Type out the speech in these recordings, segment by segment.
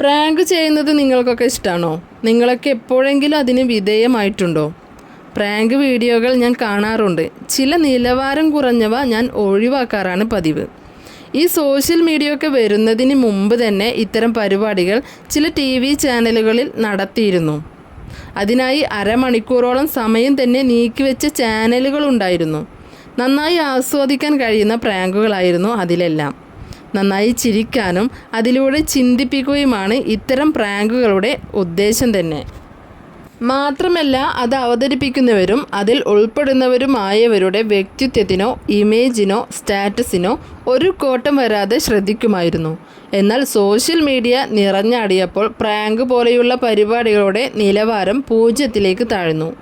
Prank ചെയ്യുന്നത് നിങ്ങൾക്കൊക്കെ ഇഷ്ടമാണോ നിങ്ങളൊക്കെ എപ്പോഴെങ്കിലും അതിന് വിധേയമായിട്ടുണ്ടോ? പ്രാങ്ക് വീഡിയോകൾ ഞാൻ കാണാറുണ്ട്. ചില നിലവാരം കുറഞ്ഞവ ഞാൻ ഒഴിവാക്കാറാണ് പതിവ്. ഈ സോഷ്യൽ മീഡിയ ഒക്കെ വരുന്നതിന് മുമ്പ് തന്നെ ഇത്തരം പരിപാടികൾ ചില ടി വി ചാനലുകളിൽ നടത്തിയിരുന്നു. അതിനായി അരമണിക്കൂറോളം സമയം തന്നെ നീക്കിവെച്ച ചാനലുകളുണ്ടായിരുന്നു നന്നായി ആസ്വദിക്കാൻ കഴിയുന്ന പ്രാങ്കുകളായിരുന്നു അതിലെല്ലാം. നന്നായി ചിരിക്കാനും അതിലൂടെ ചിന്തിപ്പിക്കുകയുമാണ് ഇത്തരം പ്രാങ്കുകളുടെ ഉദ്ദേശം തന്നെ. മാത്രമല്ല അത് അവതരിപ്പിക്കുന്നവരും അതിൽ ഉൾപ്പെടുന്നവരുമായവരുടെ വ്യക്തിത്വത്തിനോ ഇമേജിനോ സ്റ്റാറ്റസിനോ ഒരു കോട്ടം വരാതെ ശ്രദ്ധിക്കുമായിരുന്നു. എന്നാൽ സോഷ്യൽ മീഡിയ നിറഞ്ഞാടിയപ്പോൾ പ്രാങ്ക് പോലെയുള്ള പരിപാടികളുടെ നിലവാരം പൂജ്യത്തിലേക്ക് താഴ്ന്നു.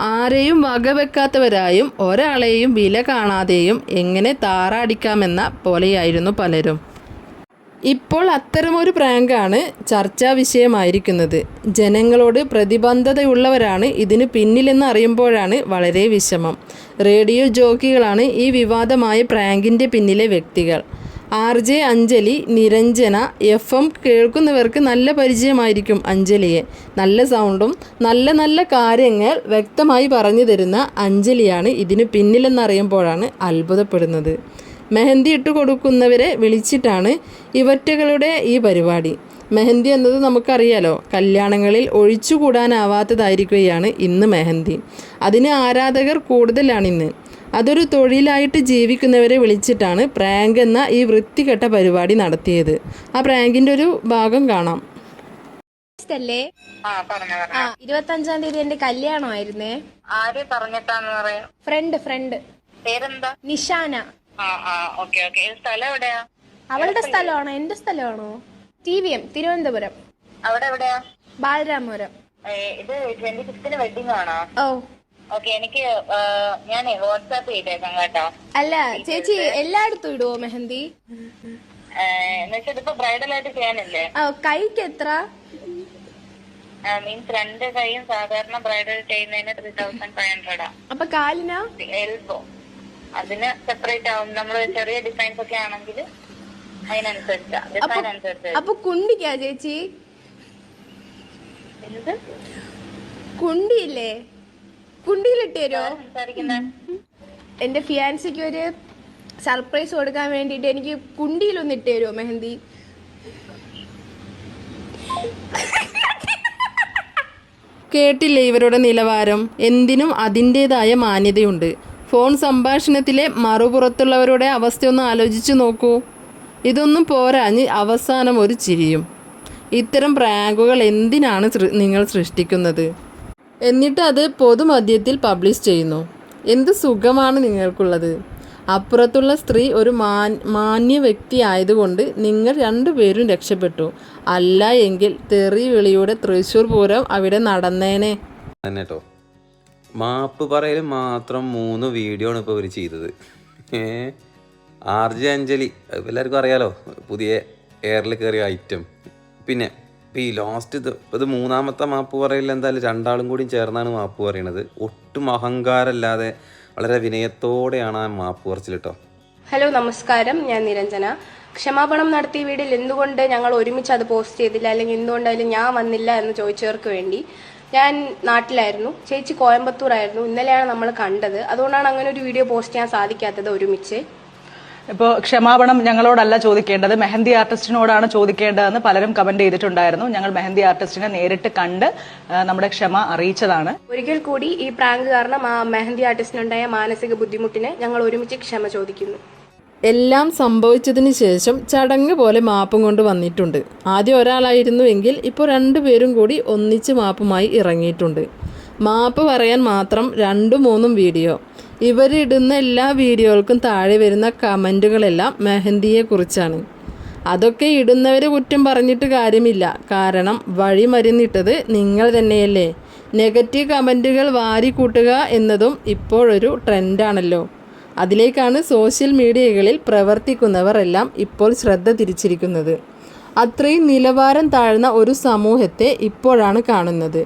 ആരെയും വകവെക്കാത്തവരായും ഒരാളെയും വില കാണാതെയും എങ്ങനെ താറാടിക്കാമെന്ന പോലെയായിരുന്നു പലരും. ഇപ്പോൾ അത്തരമൊരു പ്രാങ്കാണ് ചർച്ചാ വിഷയമായിരിക്കുന്നത്. ജനങ്ങളോട് പ്രതിബന്ധതയുള്ളവരാണ് ഇതിന് പിന്നിലെന്ന് അറിയുമ്പോഴാണ് വളരെ വിഷമം. റേഡിയോ ജോക്കികളാണ് ഈ വിവാദമായ പ്രാങ്കിന്റെ പിന്നിലെ വ്യക്തികൾ. R J Anjali Niranjana F M കേൾക്കുന്നവർക്ക് നല്ല പരിചയമായിരിക്കും അഞ്ജലിയെ. നല്ല സൗണ്ടും നല്ല നല്ല കാര്യങ്ങൾ വ്യക്തമായി പറഞ്ഞു തരുന്ന അഞ്ജലിയാണ് ഇതിന് പിന്നിലെന്നറിയുമ്പോഴാണ് അത്ഭുതപ്പെടുന്നത്. മെഹന്തി ഇട്ട് കൊടുക്കുന്നവരെ വിളിച്ചിട്ടാണ് ഇവറ്റകളുടെ ഈ പരിപാടി. മെഹന്തി എന്നത് നമുക്കറിയാലോ കല്യാണങ്ങളിൽ ഒഴിച്ചുകൂടാനാവാത്തതായിരിക്കുകയാണ് ഇന്ന് മെഹന്തി. അതിന് ആരാധകർ കൂടുതലാണ് ഇന്ന് അതൊരു തൊഴിലായിട്ട് ജീവിക്കുന്നവരെ വിളിച്ചിട്ടാണ് പ്രാങ്ക് എന്ന ഈ വൃത്തികെട്ട പരിപാടി നടത്തിയത്. ആ പ്രാങ്കിന്റെ ഒരു ഭാഗം കാണാം. അല്ലേ ആ പറഞ്ഞു പറഞ്ഞു. ഇരുപത്തി അഞ്ചാം തീയതി എന്റെ കല്യാണമായിരുന്നേ. ആര് പറഞ്ഞിട്ടാന്ന് പറയാ? Friend friend. പേരെന്താ? നിഷാന. അവളുടെ സ്ഥലമാണോ? എന്റെ സ്ഥലമാണോ? T V M Thiruvananthapuram. അവിടെ എവിടെയാ? ബാലരാമപുരം. ഇത് ട്വന്റി ഫിഫ്തിന് വെഡിങ് ആണോ? ഓ. ഓക്കെ എനിക്ക് ഞാൻ വാട്സാപ്പ് ചെയ്തേക്കാം കേട്ടോ. അല്ല ചേച്ചി എല്ലായിടത്തും ഇടുവോ മെഹന്തി? എന്നുവെച്ചാൽ ബ്രൈഡൽ ആയിട്ട് ചെയ്യാനല്ലേ? കൈക്ക് എത്ര? മീൻസ് രണ്ട് കൈയും സാധാരണ ബ്രൈഡൽ ചെയ്യുന്നതിന് ത്രീ തൗസൻഡ് ഫൈവ് ഹൺഡ്രഡാ അപ്പൊ കാലിനാ? എൽബോ. അതിന് സെപ്പറേറ്റ് ആവും. നമ്മൾ ചെറിയ ഡിസൈൻസ് ഒക്കെ ആണെങ്കിൽ അതിനനുസരിച്ചാ ഡിസൈൻ അനുസരിച്ച് അപ്പൊ കുണ്ടിക്കാ ചേച്ചി? എന്ത്? കുണ്ടിയില്ലേ? കുണ്ടിയിലിട്ട് തരുമോ സംസാരിക്കുന്നത് എന്റെ ഫിയാൻസിക്ക് ഒരു സർപ്രൈസ് കൊടുക്കാൻ വേണ്ടിട്ട് എനിക്ക് കുണ്ടിയിലൊന്ന് ഇട്ട് തരുമോ മെഹന്തി? കേട്ടില്ലേ ഇവരുടെ നിലവാരം? എന്തിനും അതിന്റെതായ മാന്യതയുണ്ട്. ഫോൺ സംഭാഷണത്തിലെ മറുപുറത്തുള്ളവരുടെ അവസ്ഥയൊന്ന് ആലോചിച്ചു നോക്കൂ. ഇതൊന്നും പോരാഞ്ഞ് അവസാനം ഒരു ചിരിയും. ഇത്തരം പ്രാങ്കുകൾ എന്തിനാണ് നിങ്ങൾ സൃഷ്ടിക്കുന്നത്? എന്നിട്ട് അത് പൊതുമധ്യത്തിൽ പബ്ലിഷ് ചെയ്യുന്നു. എന്ത് സുഖമാണ് നിങ്ങൾക്കുള്ളത്? അപ്പുറത്തുള്ള സ്ത്രീ ഒരു മാന്യ വ്യക്തി ആയതുകൊണ്ട് നിങ്ങൾ രണ്ടുപേരും രക്ഷപ്പെട്ടു. അല്ല എങ്കിൽ തെറി വിളിയുടെ തൃശ്ശൂർ പൂരം അവിടെ നടന്നേനെ. മാപ്പ് പറയൽ മാത്രം മൂന്ന് വീഡിയോ ആണ് ഇപ്പോൾ ഇവർ ചെയ്തത്. R J Anjali. എല്ലാവർക്കും അറിയാലോ പുതിയ എയറിൽ കയറിയ ഐറ്റം പിന്നെ ഇപ്പം ഈ ലാസ്റ്റ് ഇത് ഇത് മൂന്നാമത്തെ മാപ്പ് പറയൽ എന്തായാലും രണ്ടാളും കൂടി ചേർന്നാണ് മാപ്പ് പറയണത്. ഒട്ടും അഹങ്കാരമല്ലാതെ വളരെ വിനയത്തോടെയാണ് ആ മാപ്പ് പറച്ചിൽ കേട്ടോ ഹലോ നമസ്കാരം. ഞാൻ നിരഞ്ജന. ക്ഷമാപണം നടത്തിയ വീഡിയോയിൽ എന്തുകൊണ്ട് ഞങ്ങൾ ഒരുമിച്ച് അത് പോസ്റ്റ് ചെയ്തില്ല? അല്ലെങ്കിൽ എന്തുകൊണ്ട് അതിൽ ഞാൻ വന്നില്ല എന്ന് ചോദിച്ചവർക്ക് വേണ്ടി. ഞാൻ നാട്ടിലായിരുന്നു. ചേച്ചി കോയമ്പത്തൂർ ആയിരുന്നു ഇന്നലെയാണ് നമ്മൾ കണ്ടത്. അതുകൊണ്ടാണ് അങ്ങനെ ഒരു വീഡിയോ പോസ്റ്റ് ചെയ്യാൻ സാധിക്കാത്തത് ഒരുമിച്ച്. ഇപ്പോൾ ക്ഷമാപണം ഞങ്ങളോടല്ല ചോദിക്കേണ്ടത്. മെഹന്തി ആർട്ടിസ്റ്റിനോടാണ് ചോദിക്കേണ്ടതെന്ന് പലരും കമന്റ് ചെയ്തിട്ടുണ്ടായിരുന്നു. ഞങ്ങൾ മെഹന്തി ആർട്ടിസ്റ്റിനെ നേരിട്ട് കണ്ട് നമ്മുടെ ക്ഷമ അറിയിച്ചതാണ്. ഒരിക്കൽ കൂടി ഈ പ്രാങ്ക് കാരണം ആ മെഹന്തി ആർട്ടിസ്റ്റിനുണ്ടായ മാനസിക ബുദ്ധിമുട്ടിന് ഞങ്ങൾ ഒരുമിച്ച് ക്ഷമ ചോദിക്കുന്നു. എല്ലാം സംഭവിച്ചതിന് ശേഷം ചടങ്ങ് പോലെ മാപ്പും കൊണ്ട് വന്നിട്ടുണ്ട്. ആദ്യം ഒരാളായിരുന്നുവെങ്കിൽ ഇപ്പോൾ രണ്ടുപേരും കൂടി ഒന്നിച്ച് മാപ്പുമായി ഇറങ്ങിയിട്ടുണ്ട്. മാപ്പ് പറയാൻ മാത്രം രണ്ടും മൂന്നും വീഡിയോ. ഇവരിടുന്ന എല്ലാ വീഡിയോകൾക്കും താഴെ വരുന്ന കമന്റുകളെല്ലാം മെഹന്തിയെക്കുറിച്ചാണ് അതൊക്കെ ഇടുന്നവരെ കുറ്റം പറഞ്ഞിട്ട് കാര്യമില്ല. കാരണം വഴി മരുന്നിട്ടത് നിങ്ങൾ തന്നെയല്ലേ. നെഗറ്റീവ് കമന്റുകൾ വാരിക്കൂട്ടുക എന്നതും ഇപ്പോഴൊരു ട്രെൻഡാണല്ലോ. അതിലേക്കാണ് സോഷ്യൽ മീഡിയകളിൽ പ്രവർത്തിക്കുന്നവർ എല്ലാം ഇപ്പോൾ ശ്രദ്ധ തിരിച്ചിരിക്കുന്നത്. അത്രയും നിലവാരം താഴ്ന്ന ഒരു സമൂഹത്തെ ഇപ്പോഴാണ് കാണുന്നത്.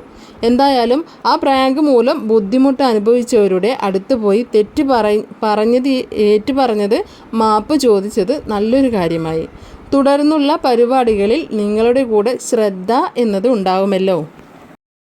എന്തായാലും ആ പ്രാങ്ക് മൂലം ബുദ്ധിമുട്ട് അനുഭവിച്ചവരുടെ അടുത്ത് പോയി തെറ്റ് പറ പറഞ്ഞത് ഏറ്റു പറഞ്ഞത് മാപ്പ് ചോദിച്ചത് നല്ലൊരു കാര്യമായി. തുടർന്നുള്ള പരിപാടികളിൽ നിങ്ങളുടെ കൂടെ ശ്രദ്ധ എന്നത് ഉണ്ടാവുമല്ലോ.